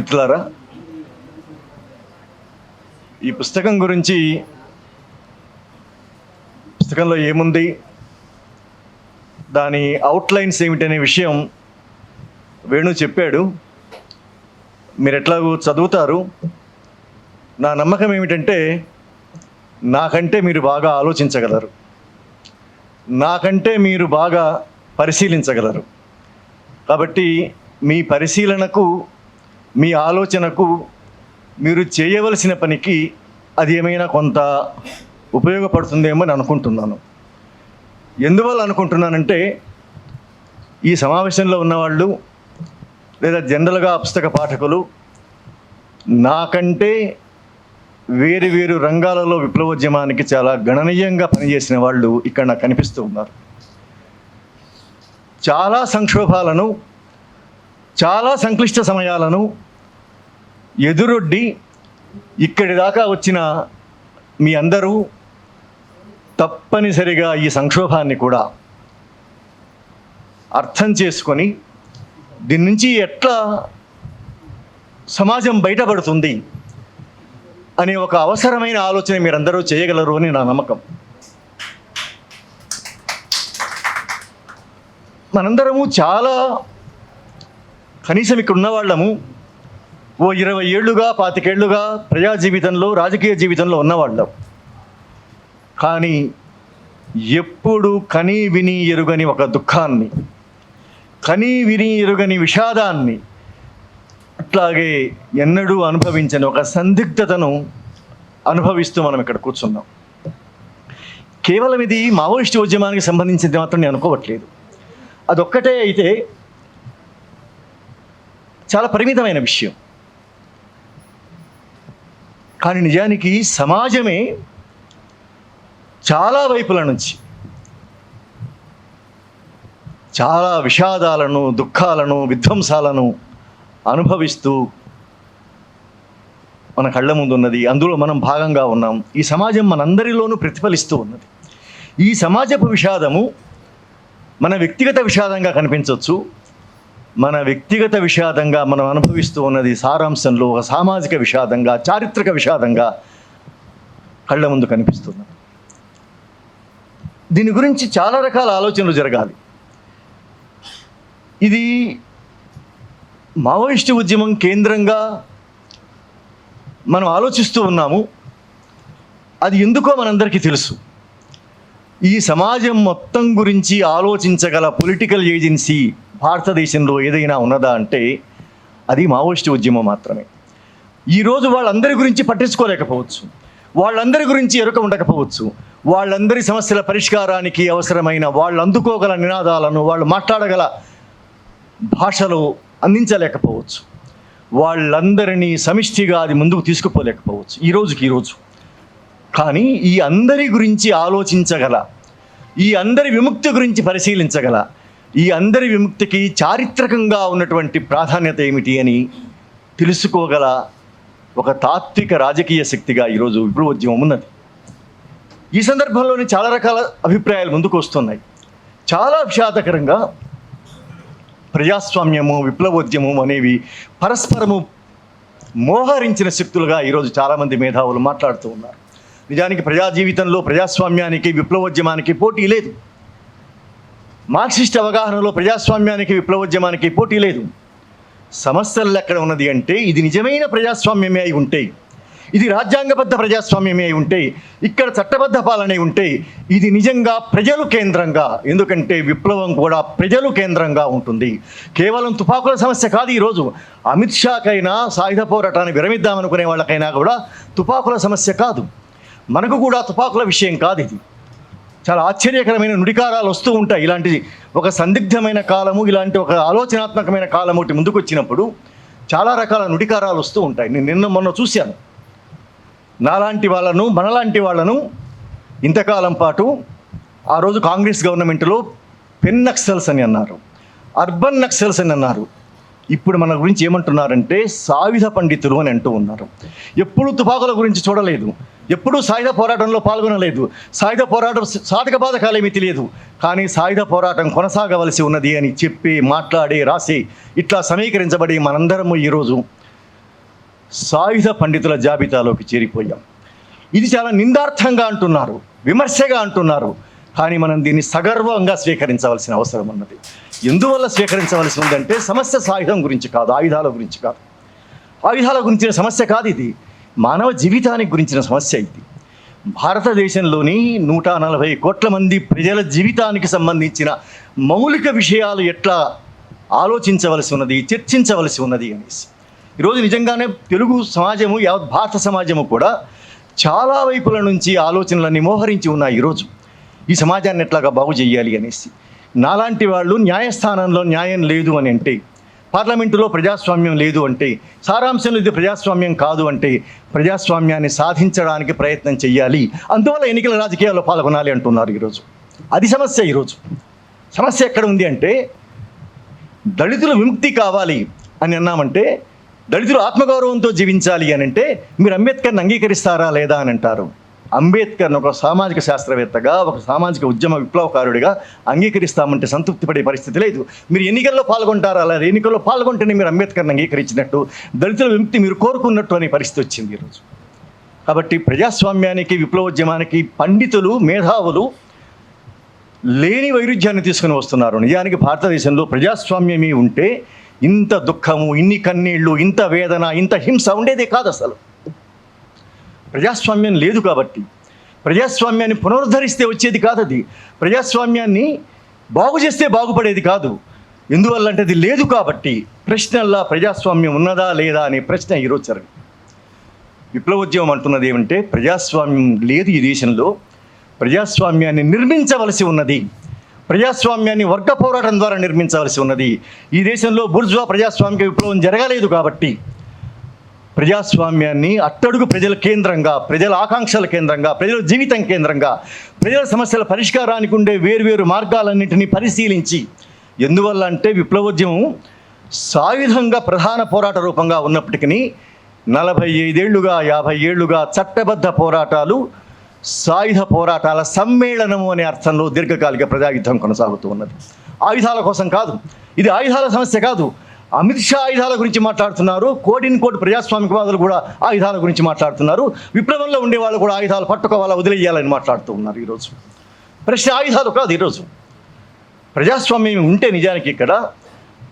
మిత్రులారా ఈ పుస్తకం గురించి పుస్తకంలో ఏముంది దాని అవుట్లైన్స్ ఏమిటనే విషయం వేణు చెప్పాడు. మీరు ఎట్లాగో చదువుతారు? నా నమ్మకం ఏమిటంటే నాకంటే మీరు బాగా ఆలోచించగలరు. నాకంటే మీరు బాగా పరిశీలించగలరు. కాబట్టి మీ పరిశీలనకు మీ ఆలోచనకు మీరు చేయవలసిన పనికి అది ఏమైనా కొంత ఉపయోగపడుతుందేమో అని అనుకుంటున్నాను. ఎందువల్ల అనుకుంటున్నానంటే ఈ సమావేశంలో ఉన్నవాళ్ళు లేదా జనరల్గా పుస్తక పాఠకులు నాకంటే వేరు వేరు రంగాలలో విప్లవోద్యమానికి చాలా గణనీయంగా పనిచేసిన వాళ్ళు ఇక్కడ నాకు కనిపిస్తూ ఉన్నారు. చాలా సంక్షోభాలను చాలా సంక్లిష్ట సమయాలను ఎదురొడ్డి ఇక్కడి దాకా వచ్చిన మీ అందరూ తప్పనిసరిగా ఈ సంక్షోభాన్ని కూడా అర్థం చేసుకొని దీని నుంచి ఎట్లా సమాజం బయటపడుతుంది అనే ఒక అవసరమైన ఆలోచన మీరందరూ చేయగలరు అని నా నమ్మకం. మనందరము చాలా కనీసం ఇక్కడ ఉన్నవాళ్ళము ఓ ఇరవై ఏళ్ళుగా పాతికేళ్ళుగా ప్రజా జీవితంలో రాజకీయ జీవితంలో ఉన్నవాళ్ళం కానీ ఎప్పుడు కనీ విని ఎరుగని ఒక దుఃఖాన్ని కనీ విని ఎరుగని విషాదాన్ని అట్లాగే ఎన్నడూ అనుభవించని ఒక సందిగ్ధతను అనుభవిస్తూ మనం ఇక్కడ కూర్చున్నాం. కేవలం ఇది మావోయిస్టు ఉద్యమానికి సంబంధించింది మాత్రం నేను అనుకోవట్లేదు. అదొక్కటే అయితే చాలా పరిమితమైన విషయం. కానీ నిజానికి సమాజమే చాలా వైపుల నుంచి చాలా విషాదాలను దుఃఖాలను విధ్వంసాలను అనుభవిస్తూ మన కళ్ళ ముందు ఉన్నది అందులో మనం భాగంగా ఉన్నాం. ఈ సమాజం మనందరిలోనూ ప్రతిఫలిస్తూ ఉన్నది. ఈ సమాజపు విషాదము మన వ్యక్తిగత విషాదంగా కనిపించవచ్చు మన వ్యక్తిగత విషాదంగా మనం అనుభవిస్తూ ఉన్నది సారాంశంలో ఒక సామాజిక విషాదంగా చారిత్రక విషాదంగా కళ్ళ ముందు కనిపిస్తుంది. దీని గురించి చాలా రకాల ఆలోచనలు జరగాలి. ఇది మావోయిస్టు ఉద్యమం కేంద్రంగా మనం ఆలోచిస్తూ ఉన్నాము. అది ఎందుకో మనందరికీ తెలుసు. ఈ సమాజం మొత్తం గురించి ఆలోచించగల పొలిటికల్ ఏజెన్సీ భారతదేశంలో ఏదైనా ఉన్నదా అంటే అది మావోయిస్టు ఉద్యమం మాత్రమే. ఈరోజు వాళ్ళందరి గురించి పట్టించుకోలేకపోవచ్చు. వాళ్ళందరి గురించి ఎరుక ఉండకపోవచ్చు. వాళ్ళందరి సమస్యల పరిష్కారానికి అవసరమైన వాళ్ళు అందుకోగల నినాదాలను వాళ్ళు మాట్లాడగల భాషలో అందించలేకపోవచ్చు. వాళ్ళందరినీ సమిష్టిగా అది ముందుకు తీసుకుపోలేకపోవచ్చు. ఈ రోజుకి ఈరోజు కానీ ఈ అందరి గురించి ఆలోచించగల ఈ అందరి విముక్తి గురించి పరిశీలించగల ఈ అందరి విముక్తికి చారిత్రకంగా ఉన్నటువంటి ప్రాధాన్యత ఏమిటి అని తెలుసుకోగల ఒక తాత్విక రాజకీయ శక్తిగా ఈరోజు విప్లవోద్యమం ఉన్నది. ఈ సందర్భంలోని చాలా రకాల అభిప్రాయాలు ముందుకు వస్తున్నాయి. చాలా విషాదకరంగా ప్రజాస్వామ్యము విప్లవోద్యమం అనేవి పరస్పరము మోహరించిన శక్తులుగా ఈరోజు చాలామంది మేధావులు మాట్లాడుతూ ఉన్నారు. నిజానికి ప్రజా జీవితంలో ప్రజాస్వామ్యానికి విప్లవోద్యమానికి పోటీ లేదు. మార్క్సిస్ట్ అవగాహనలో ప్రజాస్వామ్యానికి విప్లవోద్యమానికి పోటీ లేదు. సమస్యలు ఎక్కడ ఉన్నది అంటే ఇది నిజమైన ప్రజాస్వామ్యమే అయి ఉంటే ఇది రాజ్యాంగబద్ధ ప్రజాస్వామ్యమే అయి ఉంటే ఇక్కడ చట్టబద్ధ పాలన ఉంటే ఇది నిజంగా ప్రజలు కేంద్రంగా ఎందుకంటే విప్లవం కూడా ప్రజలు కేంద్రంగా ఉంటుంది. కేవలం తుపాకుల సమస్య కాదు ఈరోజు. అమిత్ షాకైనా సాయుధ పోరాటాన్ని విరమిద్దామనుకునే వాళ్ళకైనా కూడా తుపాకుల సమస్య కాదు. మనకు కూడా తుపాకుల విషయం కాదు ఇది. చాలా ఆశ్చర్యకరమైన నుడికారాలు వస్తూ ఉంటాయి. ఇలాంటి ఒక సందిగ్ధమైన కాలము ఇలాంటి ఒక ఆలోచనాత్మకమైన కాలం ఒకటి ముందుకు వచ్చినప్పుడు చాలా రకాల నుడికారాలు వస్తూ ఉంటాయి. నేను నిన్న మొన్న చూశాను. నాలాంటి వాళ్ళను మనలాంటి వాళ్ళను ఇంతకాలం పాటు ఆ రోజు కాంగ్రెస్ గవర్నమెంట్లో పెన్ నక్సల్స్ అని అన్నారు. అర్బన్ నక్సల్స్ అని అన్నారు. ఇప్పుడు మన గురించి ఏమంటున్నారంటే సాయుధ పండితులు అని అంటూ ఉన్నారు. ఎప్పుడు తుపాకుల గురించి చూడలేదు. ఎప్పుడూ సాయుధ పోరాటంలో పాల్గొనలేదు. సాయుధ పోరాటం సాధక బాధకాలేమీ తెలియదు. కానీ సాయుధ పోరాటం కొనసాగవలసి ఉన్నది అని చెప్పి మాట్లాడి రాసి ఇట్లా సమీకరించబడి మనందరము ఈరోజు సాయుధ పండితుల జాబితాలోకి చేరిపోయాం. ఇది చాలా నిందార్థంగా అంటున్నారు విమర్శగా అంటున్నారు. కానీ మనం దీన్ని సగర్వంగా స్వీకరించవలసిన అవసరం ఉన్నది. ఎందువల్ల స్వీకరించవలసి ఉందంటే సమస్య సాయుధం గురించి కాదు ఆయుధాల గురించి కాదు. ఆయుధాల గురించిన సమస్య కాదు ఇది. మానవ జీవితానికి గురించిన సమస్య ఇది. భారతదేశంలోని నూట నలభై కోట్ల మంది ప్రజల జీవితానికి సంబంధించిన మౌలిక విషయాలు ఎట్లా ఆలోచించవలసి ఉన్నది చర్చించవలసి ఉన్నది అనేసి. ఈరోజు నిజంగానే తెలుగు సమాజము యావత్ భారత సమాజము కూడా చాలా వైపుల నుంచి ఆలోచనలన్నీ మోహరించి ఉన్నాయి ఈరోజు ఈ సమాజాన్ని ఎట్లాగా బాగు చేయాలి అనేసి. నాలాంటి వాళ్ళు న్యాయస్థానంలో న్యాయం లేదు అని అంటే పార్లమెంటులో ప్రజాస్వామ్యం లేదు అంటే సారాంశంలో ఇది ప్రజాస్వామ్యం కాదు అంటే ప్రజాస్వామ్యాన్ని సాధించడానికి ప్రయత్నం చేయాలి అందువల్ల ఎన్నికల రాజకీయాల్లో పాల్గొనాలి అంటున్నారు ఈరోజు. అది సమస్య ఈరోజు. సమస్య ఎక్కడ ఉంది అంటే దళితుల విముక్తి కావాలి అని అన్నామంటే దళితులు ఆత్మగౌరవంతో జీవించాలి అని అంటే మీరు అంబేద్కర్ని అంగీకరిస్తారా లేదా అని అంటారు. అంబేద్కర్ను ఒక సామాజిక శాస్త్రవేత్తగా ఒక సామాజిక ఉద్యమ విప్లవకారుడిగా అంగీకరిస్తామంటే సంతృప్తి పడే పరిస్థితి లేదు. మీరు ఎన్నికల్లో పాల్గొంటారా? అలా ఎన్నికల్లో పాల్గొంటేనే మీరు అంబేద్కర్ని అంగీకరించినట్టు దళితుల విముక్తి మీరు కోరుకున్నట్టు అనే పరిస్థితి వచ్చింది ఈరోజు. కాబట్టి ప్రజాస్వామ్యానికి విప్లవోద్యమానికి పండితులు మేధావులు లేని వైరుధ్యాన్ని తీసుకుని వస్తున్నారు. నిజానికి భారతదేశంలో ప్రజాస్వామ్యమే ఉంటే ఇంత దుఃఖము ఇన్ని కన్నీళ్ళు ఇంత వేదన ఇంత హింస ఉండేదే కాదు అసలు. ప్రజాస్వామ్యం లేదు కాబట్టి. ప్రజాస్వామ్యాన్ని పునరుద్ధరిస్తే వచ్చేది కాదు అది. ప్రజాస్వామ్యాన్ని బాగు చేస్తే బాగుపడేది కాదు. ఎందువల్ల అంటే అది లేదు కాబట్టి. ప్రశ్నల్లా ప్రజాస్వామ్యం ఉన్నదా లేదా అనే ప్రశ్న ఈరోజు జరిగింది విప్లవోద్యమం అంటున్నది ఏమంటే ప్రజాస్వామ్యం లేదు ఈ దేశంలో. ప్రజాస్వామ్యాన్ని నిర్మించవలసి ఉన్నది. ప్రజాస్వామ్యాన్ని వర్గ పోరాటం ద్వారా నిర్మించవలసి ఉన్నది. ఈ దేశంలో బుర్జువా ప్రజాస్వామిక విప్లవం జరగలేదు కాబట్టి. ప్రజాస్వామ్యాన్ని అట్టడుగు ప్రజల కేంద్రంగా ప్రజల ఆకాంక్షల కేంద్రంగా ప్రజల జీవితం కేంద్రంగా ప్రజల సమస్యల పరిష్కారానికి ఉండే వేరువేరు మార్గాలన్నింటినీ పరిశీలించి ఎందువల్ల అంటే విప్లవోద్యమం సాయుధంగా ప్రధాన పోరాట రూపంగా ఉన్నప్పటికీ నలభై ఐదేళ్ళుగా యాభై ఏళ్ళుగా చట్టబద్ధ పోరాటాలు సాయుధ పోరాటాల సమ్మేళనము అనే అర్థంలో దీర్ఘకాలిక ప్రజాయుద్ధం కొనసాగుతూ ఉన్నది. ఆయుధాల కోసం కాదు ఇది ఆయుధాల సమస్య కాదు అమిత్ షా ఆయుధాల గురించి మాట్లాడుతున్నారు. కోడిన్ కోటి ప్రజాస్వామికవాదులు కూడా ఆయుధాల గురించి మాట్లాడుతున్నారు. విప్లవంలో ఉండే వాళ్ళు కూడా ఆయుధాలు పట్టుకోవాలా వదిలేయాలని మాట్లాడుతూ ఉన్నారు ఈరోజు. ప్రశ్న ఆయుధాలు కాదు ఈరోజు. ప్రజాస్వామ్యం ఉంటే నిజానికి ఇక్కడ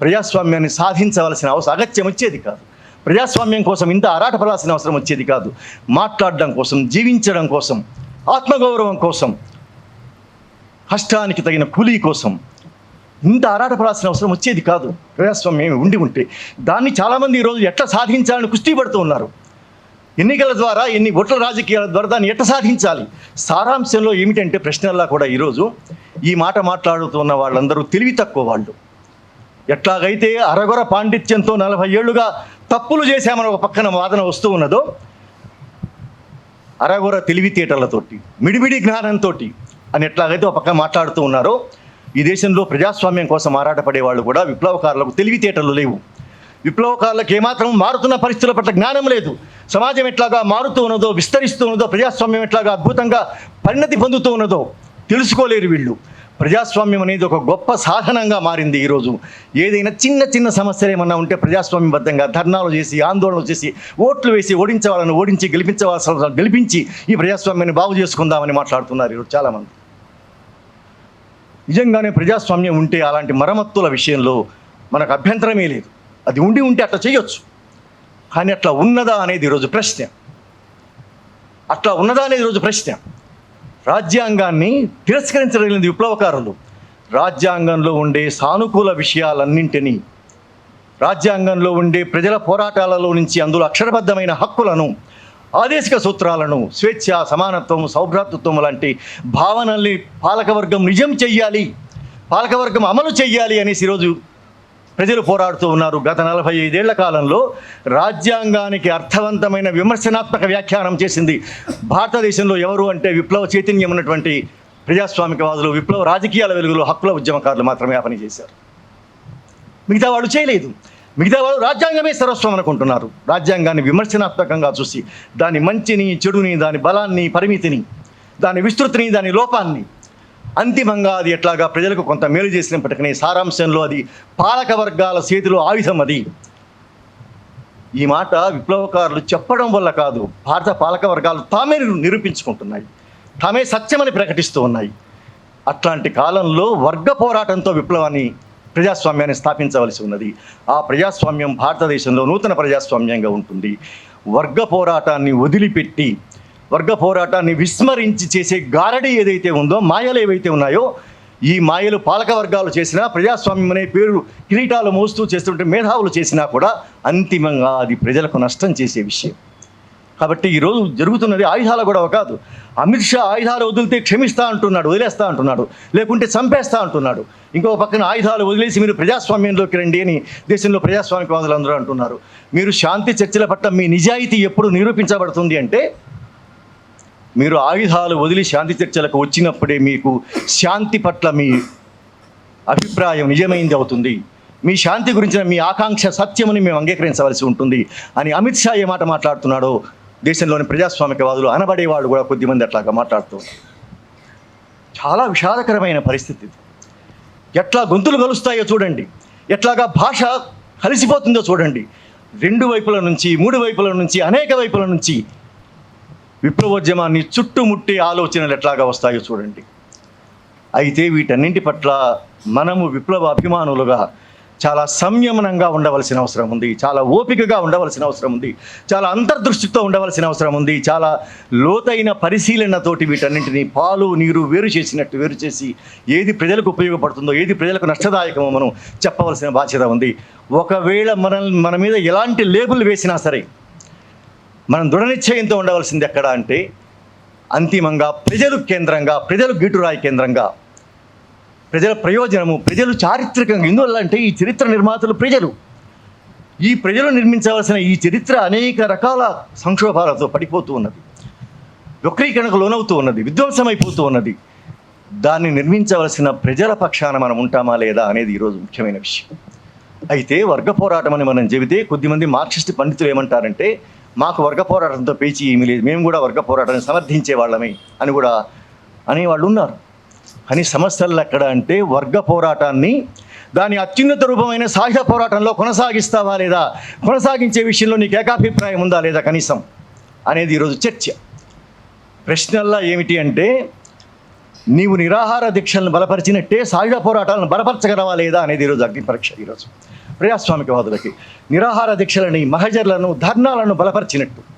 ప్రజాస్వామ్యాన్ని సాధించవలసిన అవసరం అగత్యం వచ్చేది కాదు. ప్రజాస్వామ్యం కోసం ఇంత ఆరాటపడాల్సిన అవసరం వచ్చేది కాదు. మాట్లాడడం కోసం జీవించడం కోసం ఆత్మగౌరవం కోసం కష్టానికి తగిన కూలీ కోసం ఇంత ఆరాటపడాల్సిన అవసరం వచ్చేది కాదు. ప్రజాస్వామ్యం ఉండి ఉంటే. దాన్ని చాలామంది ఈరోజు ఎట్లా సాధించాలని కుస్తీ పడుతూ ఉన్నారు. ఎన్నికల ద్వారా ఎన్ని ఓట్ల రాజకీయాల ద్వారా దాన్ని ఎట్లా సాధించాలి? సారాంశంలో ఏమిటంటే ప్రశ్నల్లా కూడా ఈరోజు ఈ మాట మాట్లాడుతున్న వాళ్ళందరూ తెలివి తక్కువ వాళ్ళు. ఎట్లాగైతే అరగొర పాండిత్యంతో నలభై ఏళ్ళుగా తప్పులు చేశామని ఒక పక్కన వాదన వస్తూ ఉన్నదో అరగొర తెలివితేటలతోటి మిడిమిడి జ్ఞానంతో అని ఎట్లాగైతే ఒక పక్కన మాట్లాడుతూ ఉన్నారో ఈ దేశంలో ప్రజాస్వామ్యం కోసం ఆరాటపడే వాళ్ళు కూడా విప్లవకారులకు తెలివితేటలు లేవు. విప్లవకారులకు ఏమాత్రం మారుతున్న పరిస్థితుల పట్ల జ్ఞానం లేదు. సమాజం ఎట్లాగా మారుతూ ఉన్నదో విస్తరిస్తూ ఉన్నదో ప్రజాస్వామ్యం ఎట్లాగా అద్భుతంగా పరిణతి పొందుతూ ఉన్నదో తెలుసుకోలేరు వీళ్ళు. ప్రజాస్వామ్యం అనేది ఒక గొప్ప సాధనంగా మారింది ఈరోజు. ఏదైనా చిన్న చిన్న సమస్యలు ఏమన్నా ఉంటే ప్రజాస్వామ్యబద్ధంగా ధర్నాలు చేసి ఆందోళనలు చేసి ఓట్లు వేసి ఓడించవాలని ఓడించి గెలిపించవలసిన గెలిపించి ఈ ప్రజాస్వామ్యాన్ని బాగు చేసుకుందామని మాట్లాడుతున్నారు ఈరోజు చాలామంది. నిజంగానే ప్రజాస్వామ్యం ఉంటే అలాంటి మరమ్మత్తుల విషయంలో మనకు అభ్యంతరమే లేదు. అది ఉండి ఉంటే అట్లా చేయొచ్చు. కానీ అట్లా ఉన్నదా అనేది ఈరోజు ప్రశ్న. అట్లా ఉన్నదా అనేది ఈరోజు ప్రశ్న. రాజ్యాంగాన్ని తిరస్కరించగలిగినది విప్లవకారులు రాజ్యాంగంలో ఉండే సానుకూల విషయాలన్నింటినీ రాజ్యాంగంలో ఉండే ప్రజల పోరాటాలలో నుంచి అందులో అక్షరబద్ధమైన హక్కులను ఆదేశిక సూత్రాలను స్వేచ్ఛ సమానత్వం సౌభ్రాతృత్వం లాంటి భావనల్ని పాలకవర్గం నిజం చెయ్యాలి పాలకవర్గం అమలు చెయ్యాలి అనేసి ఈరోజు ప్రజలు పోరాడుతూ ఉన్నారు. గత నలభై ఐదేళ్ళ కాలంలో రాజ్యాంగానికి అర్థవంతమైన విమర్శనాత్మక వ్యాఖ్యానం చేసింది భారతదేశంలో ఎవరు అంటే విప్లవ చైతన్యం ఉన్నటువంటి ప్రజాస్వామికవాదులు విప్లవ రాజకీయాల వెలుగులో హక్కుల ఉద్యమకారులు మాత్రమే ఆ పని చేశారు. మిగతా వాళ్ళు చేయలేదు. మిగతా వాళ్ళు రాజ్యాంగమే సర్వస్వం అనుకుంటున్నారు. రాజ్యాంగాన్ని విమర్శనాత్మకంగా చూసి దాని మంచిని చెడుని దాని బలాన్ని పరిమితిని దాని విస్తృతిని దాని లోపాన్ని అంతిమంగా అది ఎట్లాగా ప్రజలకు కొంత మేలు చేసినప్పటికీ సారాంశంలో అది పాలక వర్గాల చేతిలో ఆయుధం అది. ఈ మాట విప్లవకారులు చెప్పడం వల్ల కాదు భారత పాలక వర్గాలు తామే నిరూపించుకుంటున్నాయి. తామే సత్యమని ప్రకటిస్తూ ఉన్నాయి. అట్లాంటి కాలంలో వర్గ పోరాటంతో విప్లవాన్ని ప్రజాస్వామ్యాన్ని స్థాపించవలసి ఉన్నది. ఆ ప్రజాస్వామ్యం భారతదేశంలో నూతన ప్రజాస్వామ్యంగా ఉంటుంది. వర్గ పోరాటాన్ని వదిలిపెట్టి వర్గ పోరాటాన్ని విస్మరించి చేసే గారడి ఏదైతే ఉందో మాయలు ఏవైతే ఉన్నాయో ఈ మాయలు పాలక వర్గాలు చేసినా ప్రజాస్వామ్యం అనే పేరు కిరీటాలు మోస్తూ చేస్తుంటే మేధావులు చేసినా కూడా అంతిమంగా అది ప్రజలకు నష్టం చేసే విషయం. కాబట్టి ఈరోజు జరుగుతున్నది ఆయుధాల గొడవ కాదు. అమిత్ షా ఆయుధాలు వదిలితే క్షమిస్తా అంటున్నాడు వదిలేస్తా అంటున్నాడు లేకుంటే చంపేస్తా అంటున్నాడు. ఇంకో పక్కన ఆయుధాలు వదిలేసి మీరు ప్రజాస్వామ్యంలోకి రండి అని దేశంలో ప్రజాస్వామికవాదులు అందరూ అంటున్నారు. మీరు శాంతి చర్చల పట్ల మీ నిజాయితీ ఎప్పుడు నిరూపించబడుతుంది అంటే మీరు ఆయుధాలు వదిలి శాంతి చర్చలకు వచ్చినప్పుడే మీకు శాంతి పట్ల మీ అభిప్రాయం నిజమైంది అవుతుంది. మీ శాంతి గురించిన మీ ఆకాంక్ష సత్యమని మేము అంగీకరించవలసి ఉంటుంది అని అమిత్ షా ఏ మాట మాట్లాడుతున్నాడో దేశంలోని ప్రజాస్వామికవాదులు అనబడేవాళ్ళు కూడా కొద్దిమంది అట్లాగా మాట్లాడుతూ చాలా విషాదకరమైన పరిస్థితి ఎట్లా గొంతులు కలుస్తాయో చూడండి. ఎట్లాగా భాష కలిసిపోతుందో చూడండి. రెండు వైపుల నుంచి మూడు వైపుల నుంచి అనేక వైపుల నుంచి విప్లవోద్యమాన్ని చుట్టుముట్టే ఆలోచనలు ఎట్లాగా వస్తాయో చూడండి. అయితే వీటన్నింటి పట్ల మనము విప్లవ అభిమానులుగా చాలా సంయమనంగా ఉండవలసిన అవసరం ఉంది. చాలా ఓపికగా ఉండవలసిన అవసరం ఉంది. చాలా అంతర్దృష్టితో ఉండవలసిన అవసరం ఉంది. చాలా లోతైన పరిశీలనతోటి వీటన్నింటినీ పాలు నీరు వేరు చేసినట్టు వేరు చేసి ఏది ప్రజలకు ఉపయోగపడుతుందో ఏది ప్రజలకు నష్టదాయకమో మనం చెప్పవలసిన బాధ్యత ఉంది. ఒకవేళ మన మన మీద ఎలాంటి లేబుల్ వేసినా సరే మనం దృఢనిశ్చయంతో ఉండవలసింది ఎక్కడ అంటే అంతిమంగా ప్రజలు కేంద్రంగా ప్రజలు గీటురాయి కేంద్రంగా ప్రజల ప్రయోజనము ప్రజలు చారిత్రకంగా ఎందువల్ల అంటే ఈ చరిత్ర నిర్మాతలు ప్రజలు. ఈ ప్రజలు నిర్మించవలసిన ఈ చరిత్ర అనేక రకాల సంక్షోభాలతో పడిపోతూ ఉన్నది. వక్రీకరణకు లోనవుతూ ఉన్నది విధ్వంసమైపోతూ ఉన్నది. దాన్ని నిర్మించవలసిన ప్రజల పక్షాన మనం ఉంటామా లేదా అనేది ఈరోజు ముఖ్యమైన విషయం. అయితే వర్గ పోరాటం అని మనం చెబితే కొద్దిమంది మార్క్సిస్ట్ పండితులు ఏమంటారంటే మాకు వర్గ పోరాటంతో పేచి ఏమీ లేదు మేము కూడా వర్గ పోరాటాన్ని సమర్థించే వాళ్ళమే అని కూడా అనేవాళ్ళు ఉన్నారు. కానీ సమస్యలు ఎక్కడ అంటే వర్గ పోరాటాన్ని దాని అత్యున్నత రూపమైన సాయుధ పోరాటంలో కొనసాగిస్తావా లేదా? కొనసాగించే విషయంలో నీకు ఏకాభిప్రాయం ఉందా లేదా కనీసం? అనేది ఈరోజు చర్చ. ప్రశ్నల్లా ఏమిటి అంటే నీవు నిరాహార దీక్షలను బలపరిచినట్టే సాయుధ పోరాటాలను బలపరచగలవా లేదా అనేది ఈరోజు అగ్ని పరీక్ష ఈరోజు. ప్రజాస్వామికవాదులకి నిరాహార దీక్షలని మహజర్లను ధర్నాలను బలపరిచినట్టు.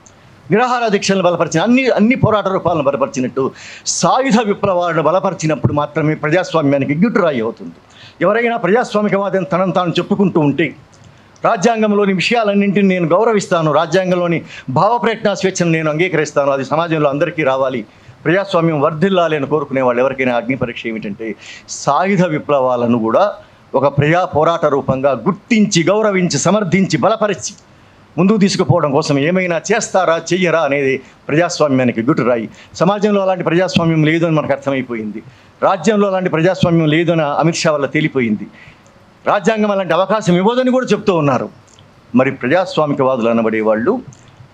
నిరాహార దీక్షలను బలపరిచిన అన్ని అన్ని పోరాట రూపాలను బలపరిచినట్టు సాయుధ విప్లవాలను బలపరిచినప్పుడు మాత్రమే ప్రజాస్వామ్యానికి గిట్టురాయి అవుతుంది. ఎవరైనా ప్రజాస్వామికవాదం తనను తాను చెప్పుకుంటూ ఉంటే రాజ్యాంగంలోని విషయాలన్నింటినీ నేను గౌరవిస్తాను రాజ్యాంగంలోని భావ ప్రయత్న స్వేచ్ఛను నేను అంగీకరిస్తాను అది సమాజంలో అందరికీ రావాలి ప్రజాస్వామ్యం వర్ధిల్లాలి అని కోరుకునే వాళ్ళు ఎవరికైనా అగ్ని పరీక్ష ఏమిటంటే సాయుధ విప్లవాలను కూడా ఒక ప్రజా పోరాట రూపంగా గుర్తించి గౌరవించి సమర్థించి బలపరిచి ముందుకు తీసుకుపోవడం కోసం ఏమైనా చేస్తారా చెయ్యరా అనేది ప్రజాస్వామ్యానికి గుటురాయి. సమాజంలో అలాంటి ప్రజాస్వామ్యం లేదు అని మనకు అర్థమైపోయింది. రాజ్యంలో అలాంటి ప్రజాస్వామ్యం లేదు అని అమిత్ షా వల్ల తేలిపోయింది. రాజ్యాంగం అలాంటి అవకాశం ఇవ్వదని కూడా చెప్తూ ఉన్నారు. మరి ప్రజాస్వామికవాదులు అనబడే వాళ్ళు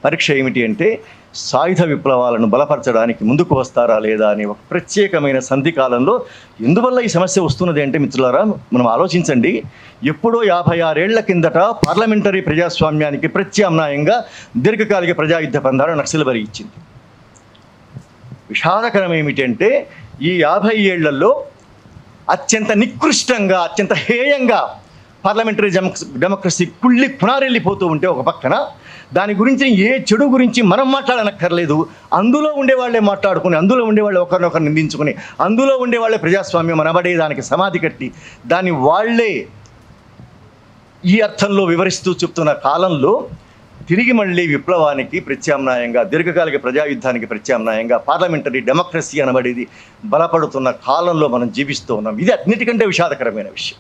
పరీక్ష ఏమిటి అంటే సాయుధ విప్లవాలను బలపరచడానికి ముందుకు వస్తారా లేదా అనే ఒక ప్రత్యేకమైన సంధి కాలంలో ఎందువల్ల ఈ సమస్య వస్తున్నది అంటే మిత్రులారా మనం ఆలోచించండి. ఎప్పుడో యాభై ఆరేళ్ళ కిందట పార్లమెంటరీ ప్రజాస్వామ్యానికి ప్రత్యామ్నాయంగా దీర్ఘకాలిక ప్రజాయుద్ధ పందాలు నక్సల్బరి ఇచ్చింది. విషాదకరం ఏమిటంటే ఈ యాభై ఏళ్ళలో అత్యంత నికృష్టంగా అత్యంత హేయంగా పార్లమెంటరీ డెమోక్రసీ కుళ్ళి పునారెళ్ళిపోతూ ఉంటే ఒక పక్కన దాని గురించి ఏ చెడు గురించి మనం మాట్లాడనక్కర్లేదు. అందులో ఉండేవాళ్ళే మాట్లాడుకుని అందులో ఉండేవాళ్ళు ఒకరినొకరు నిందించుకుని అందులో ఉండేవాళ్ళే ప్రజాస్వామ్యం అనబడే దానికి సమాధి కట్టి దాన్ని వాళ్ళే ఈ అర్థంలో వివరిస్తూ చెప్తున్న కాలంలో తిరిగి మళ్ళీ విప్లవానికి ప్రత్యామ్నాయంగా దీర్ఘకాలిక ప్రజాయుద్ధానికి ప్రత్యామ్నాయంగా పార్లమెంటరీ డెమోక్రసీ అనబడేది బలపడుతున్న కాలంలో మనం జీవిస్తూ ఉన్నాం. ఇది అన్నిటికంటే విషాదకరమైన విషయం.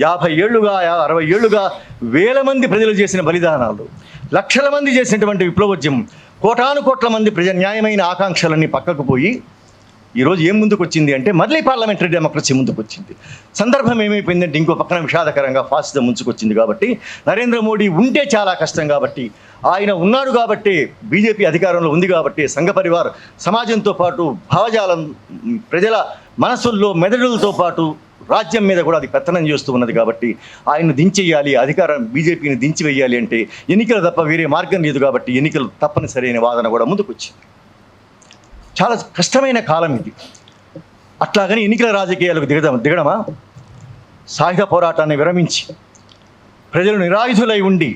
యాభై ఏళ్ళుగా అరవై ఏళ్ళుగా వేల మంది ప్రజలు చేసిన బలిదానాలు లక్షల మంది చేసినటువంటి విప్లవోద్యమం కోటాను కోట్ల మంది ప్రజ న్యాయమైన ఆకాంక్షలన్నీ పక్కకు పోయి ఈరోజు ఏం ముందుకు వచ్చింది అంటే మళ్ళీ పార్లమెంటరీ డెమోక్రసీ ముందుకు వచ్చింది. సందర్భం ఏమైపోయిందంటే ఇంకో పక్కన విషాదకరంగా ఫాసిజం ముంచుకొచ్చింది కాబట్టి నరేంద్ర మోడీ ఉంటే చాలా కష్టం కాబట్టి ఆయన ఉన్నాడు కాబట్టి బీజేపీ అధికారంలో ఉంది కాబట్టి సంఘ పరివార్ సమాజంతో పాటు భావజాలం ప్రజల మనసుల్లో మెదడులతో పాటు రాజ్యం మీద కూడా అది పెత్తనం చేస్తూ ఉన్నది కాబట్టి ఆయన్ని దించేయాలి అధికారం బీజేపీని దించి వేయాలి అంటే ఎన్నికలు తప్ప వేరే మార్గం లేదు కాబట్టి ఎన్నికలు తప్పనిసరి అనే వాదన కూడా ముందుకొచ్చింది. చాలా కష్టమైన కాలం ఇది. అట్లాగని ఎన్నికల రాజకీయాలకు దిగడం దిగడమా? సాయుధ పోరాటాన్ని విరమించి ప్రజలు నిరాయుధులై ఉండి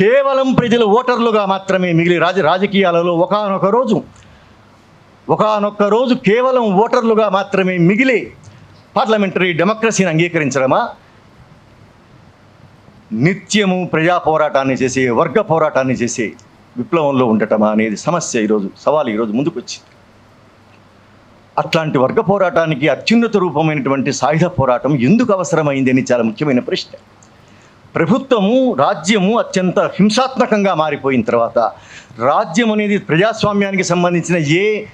కేవలం ప్రజలు ఓటర్లుగా మాత్రమే మిగిలి రాజ రాజకీయాలలో ఒకనొక రోజు ఒకనొక రోజు కేవలం ఓటర్లుగా మాత్రమే మిగిలే పార్లమెంటరీ డెమోక్రసీని అంగీకరించడమా? నిత్యము ప్రజా పోరాటాన్ని చేసే వర్గ పోరాటాన్ని చేసే విప్లవంలో ఉండటమా అనేది సమస్య ఈరోజు సవాల్ ఈరోజు ముందుకొచ్చింది. అట్లాంటి వర్గ పోరాటానికి అత్యున్నత రూపమైనటువంటి సాయుధ పోరాటం ఎందుకు అవసరమైంది అని చాలా ముఖ్యమైన ప్రశ్న. ప్రభుత్వము రాజ్యము అత్యంత హింసాత్మకంగా మారిపోయిన తర్వాత రాజ్యం అనేది ప్రజాస్వామ్యానికి సంబంధించిన ఏ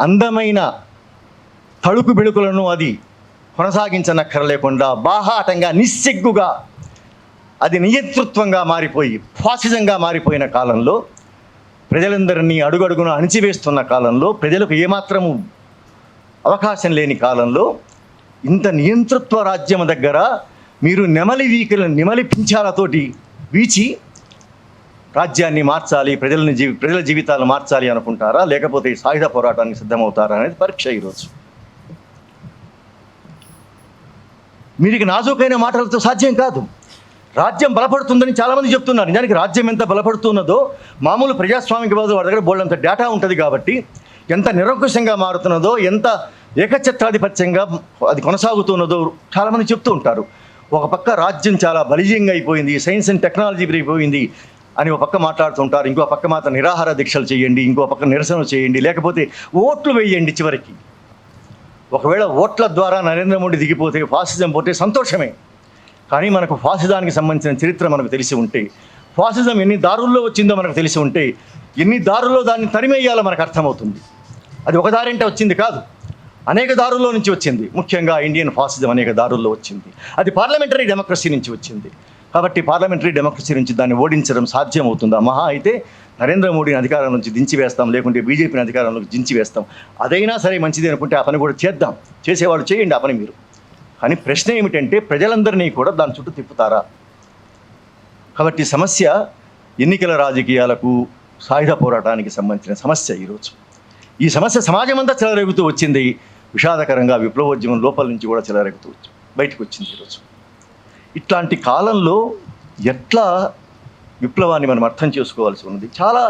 అందమైన తడుకు బిడుకులను అది కొనసాగించనక్కరలేకుండా బాహాటంగా నిస్సిగ్గుగా అది నియంతృత్వంగా మారిపోయి ఫాసిజంగా మారిపోయిన కాలంలో ప్రజలందరినీ అడుగడుగున అణిచివేస్తున్న కాలంలో ప్రజలకు ఏమాత్రము అవకాశం లేని కాలంలో ఇంత నియంతృత్వ రాజ్యం దగ్గర మీరు నెమలి వీకల నెమలి పింఛాలతోటి వీచి రాజ్యాన్ని మార్చాలి ప్రజలని జీవి ప్రజల జీవితాలు మార్చాలి అనుకుంటారా? లేకపోతే ఈ సాయుధ పోరాటానికి సిద్ధమవుతారా అనేది పరీక్ష ఈరోజు. మీకు నాజూకైన మాటలతో సాధ్యం కాదు. రాజ్యం బలపడుతుందని చాలామంది చెప్తున్నారు. నిజానికి రాజ్యం ఎంత బలపడుతున్నదో మామూలు ప్రజాస్వామిక బాధ వాడి దగ్గర బోల్డంత డేటా ఉంటుంది కాబట్టి ఎంత నిరంకుశంగా మారుతున్నదో ఎంత ఏకఛత్రాధిపత్యంగా అది కొనసాగుతున్నదో చాలామంది చెప్తూ ఉంటారు. ఒక పక్క రాజ్యం చాలా బలీయంగా అయిపోయింది సైన్స్ అండ్ టెక్నాలజీ పెరిగిపోయింది అని ఒక పక్క మాట్లాడుతుంటారు ఇంకో పక్క మాత్రం నిరాహార దీక్షలు చేయండి ఇంకో పక్క నిరసన చేయండి లేకపోతే ఓట్లు వేయండి చివరికి. ఒకవేళ ఓట్ల ద్వారా నరేంద్ర మోడీ దిగిపోతే ఫాసిజం పోతే సంతోషమే. కానీ మనకు ఫాసిజానికి సంబంధించిన చరిత్ర మనకు తెలిసి ఉంటే ఫాసిజం ఎన్ని దారుల్లో వచ్చిందో మనకు తెలిసి ఉంటే ఎన్ని దారుల్లో దాన్ని తరిమేయాలో మనకు అర్థమవుతుంది. అది ఒక దారింటే వచ్చింది కాదు. అనేక దారుల్లో నుంచి వచ్చింది. ముఖ్యంగా ఇండియన్ ఫాసిజం అనేక దారుల్లో వచ్చింది. అది పార్లమెంటరీ డెమోక్రసీ నుంచి వచ్చింది. కాబట్టి పార్లమెంటరీ డెమోక్రసీ నుంచి దాన్ని ఓడించడం సాధ్యమవుతుందా? మహా అయితే నరేంద్ర మోడీని అధికారం నుంచి దించి వేస్తాం లేకుంటే బీజేపీని అధికారంలోకి దించి వేస్తాం. అదైనా సరే మంచిది అనుకుంటే ఆ పని కూడా చేద్దాం. చేసేవాడు చేయండి ఆ పని మీరు. కానీ ప్రశ్న ఏమిటంటే ప్రజలందరినీ కూడా దాని చుట్టూ తిప్పుతారా? కాబట్టి సమస్య ఎన్నికల రాజకీయాలకు సాయుధ పోరాటానికి సంబంధించిన సమస్య ఈరోజు. ఈ సమస్య సమాజం అంతా చెలరేగుతూ వచ్చింది. విషాదకరంగా విప్లవోద్యమం లోపల నుంచి కూడా చెలరేగుతూ వచ్చి బయటకు వచ్చింది ఈరోజు. ఇట్లాంటి కాలంలో ఎట్లా విప్లవాన్ని మనం అర్థం చేసుకోవాల్సి ఉన్నది? చాలా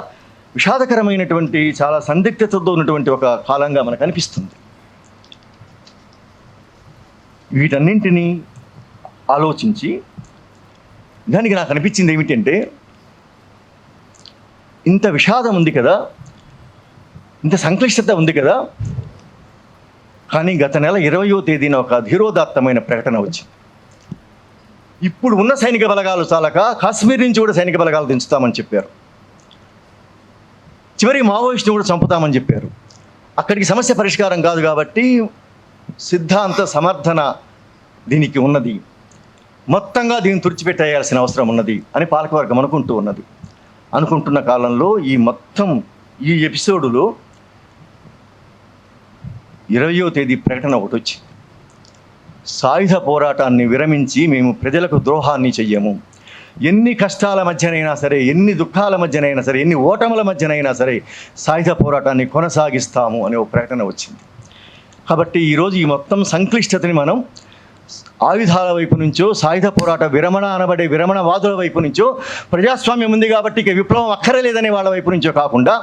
విషాదకరమైనటువంటి చాలా సందిగ్ధతతో ఉన్నటువంటి ఒక కాలంగా మనకు అనిపిస్తుంది. వీటన్నింటినీ ఆలోచించి దానికి నాకు అనిపించింది ఏమిటంటే ఇంత విషాదం ఉంది కదా ఇంత సంక్లిష్టత ఉంది కదా కానీ గత నెల ఇరవయో తేదీన ఒక ధీరోదాత్తమైన ప్రకటన వచ్చింది. ఇప్పుడు ఉన్న సైనిక బలగాలు చాలక కాశ్మీర్ నుంచి కూడా సైనిక బలగాలు దించుతామని చెప్పారు. చివరి మావోయిస్టుని కూడా చంపుతామని చెప్పారు. అక్కడికి సమస్య పరిష్కారం కాదు కాబట్టి సిద్ధాంత సమర్థన దీనికి ఉన్నది. మొత్తంగా దీన్ని తుడిచిపెట్టేయాల్సిన అవసరం ఉన్నది అని పాలకవర్గం అనుకుంటూ ఉన్నది. అనుకుంటున్న కాలంలో ఈ మొత్తం ఈ ఎపిసోడులో ఇరవయో తేదీ ప్రకటన ఒకటి వచ్చింది. సాయుధ పోరాటాన్ని విరమించి మేము ప్రజలకు ద్రోహాన్ని చెయ్యము. ఎన్ని కష్టాల మధ్యనైనా సరే ఎన్ని దుఃఖాల మధ్యనైనా సరే ఎన్ని ఓటముల మధ్యనైనా సరే సాయుధ పోరాటాన్ని కొనసాగిస్తాము అనే ఒక ప్రకటన వచ్చింది. కాబట్టి ఈరోజు ఈ మొత్తం సంక్లిష్టతని మనం ఆయుధాల వైపు నుంచో సాయుధ పోరాట విరమణ అనబడే విరమణవాదుల వైపు నుంచో ప్రజాస్వామ్యం ఉంది కాబట్టి ఇక విప్లవం అక్కరలేదనే వాళ్ళ వైపు నుంచో కాకుండా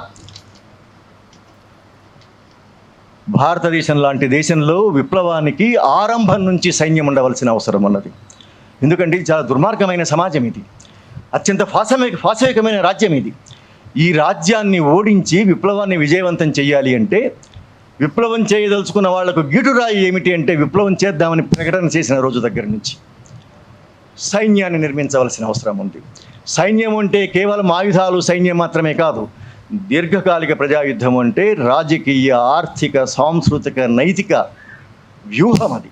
భారతదేశం లాంటి దేశంలో విప్లవానికి ఆరంభం నుంచి సైన్యం ఉండవలసిన అవసరం ఉన్నది. ఎందుకంటే ఇది చాలా దుర్మార్గమైన సమాజం ఇది. అత్యంత ఫాసమిక ఫాసవికమైన రాజ్యం ఇది. ఈ రాజ్యాన్ని ఓడించి విప్లవాన్ని విజయవంతం చేయాలి అంటే విప్లవం చేయదలుచుకున్న వాళ్ళకు గిటురాయి ఏమిటి అంటే విప్లవం చేద్దామని ప్రకటన చేసిన రోజు దగ్గర నుంచి సైన్యాన్ని నిర్మించవలసిన అవసరం ఉంది. సైన్యం అంటే కేవలం ఆయుధాలు సైన్యం మాత్రమే కాదు దీర్ఘకాలిక ప్రజాయుద్ధం అంటే రాజకీయ ఆర్థిక సాంస్కృతిక నైతిక వ్యూహం అది.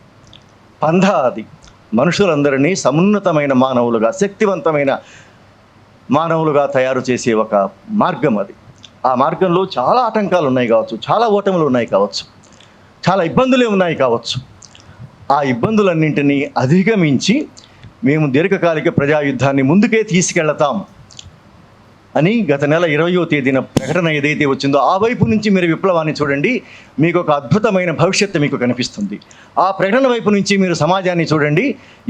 పంధ అది. మనుషులందరినీ సమున్నతమైన మానవులుగా శక్తివంతమైన మానవులుగా తయారు చేసే ఒక మార్గం అది. ఆ మార్గంలో చాలా ఆటంకాలు ఉన్నాయి కావచ్చు చాలా ఓటములు ఉన్నాయి కావచ్చు చాలా ఇబ్బందులే ఉన్నాయి కావచ్చు. ఆ ఇబ్బందులన్నింటినీ అధిగమించి మేము దీర్ఘకాలిక ప్రజాయుద్ధాన్ని ముందుకే తీసుకెళ్తాం అని గత నెల ఇరవయో తేదీన ప్రకటన ఏదైతే వచ్చిందో ఆ వైపు నుంచి మీరు విప్లవాన్ని చూడండి మీకు ఒక అద్భుతమైన భవిష్యత్తు మీకు కనిపిస్తుంది. ఆ ప్రకటన వైపు నుంచి మీరు సమాజాన్ని చూడండి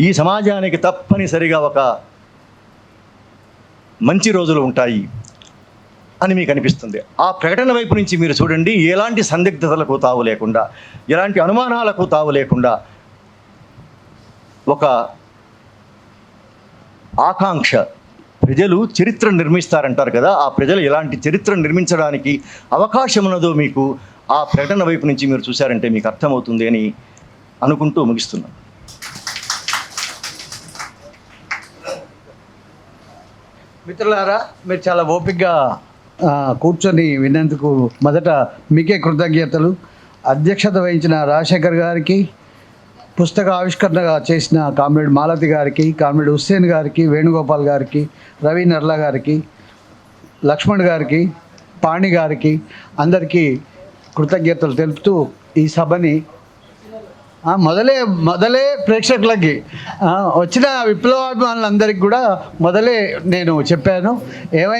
ఈ సమాజానికి తప్పనిసరిగా ఒక మంచి రోజులు ఉంటాయి. అని మీకు అనిపిస్తుంది. ఆ ప్రకటన వైపు నుంచి మీరు చూడండి ఎలాంటి సందిగ్ధతలకు తావు లేకుండా ఎలాంటి అనుమానాలకు తావు లేకుండా ఒక ఆకాంక్ష ప్రజలు చరిత్ర నిర్మిస్తారంటారు కదా ఆ ప్రజలు ఎలాంటి చరిత్ర నిర్మించడానికి అవకాశం ఉన్నదో మీకు ఆ ప్రకటన వైపు నుంచి మీరు చూశారంటే మీకు అర్థమవుతుంది అని అనుకుంటూ ముగిస్తున్నాను. మిత్రులారా మీరు చాలా ఓపిక్గా కూర్చొని విన్నందుకు మొదట మీకే కృతజ్ఞతలు. అధ్యక్షత వహించిన రాజశేఖర్ గారికి పుస్తక ఆవిష్కరణగా చేసిన కామ్రేడ్ మాలతి గారికి కామ్రేడ్ హుస్సేన్ గారికి వేణుగోపాల్ గారికి రవి నర్లా గారికి లక్ష్మణ్ గారికి పాణి గారికి అందరికీ కృతజ్ఞతలు తెలుపుతూ ఈ సభని మొదలే మొదలే ప్రేక్షకులకి వచ్చిన విప్లవాభిమానులందరికీ కూడా మొదలే నేను చెప్పాను. ఏమైనా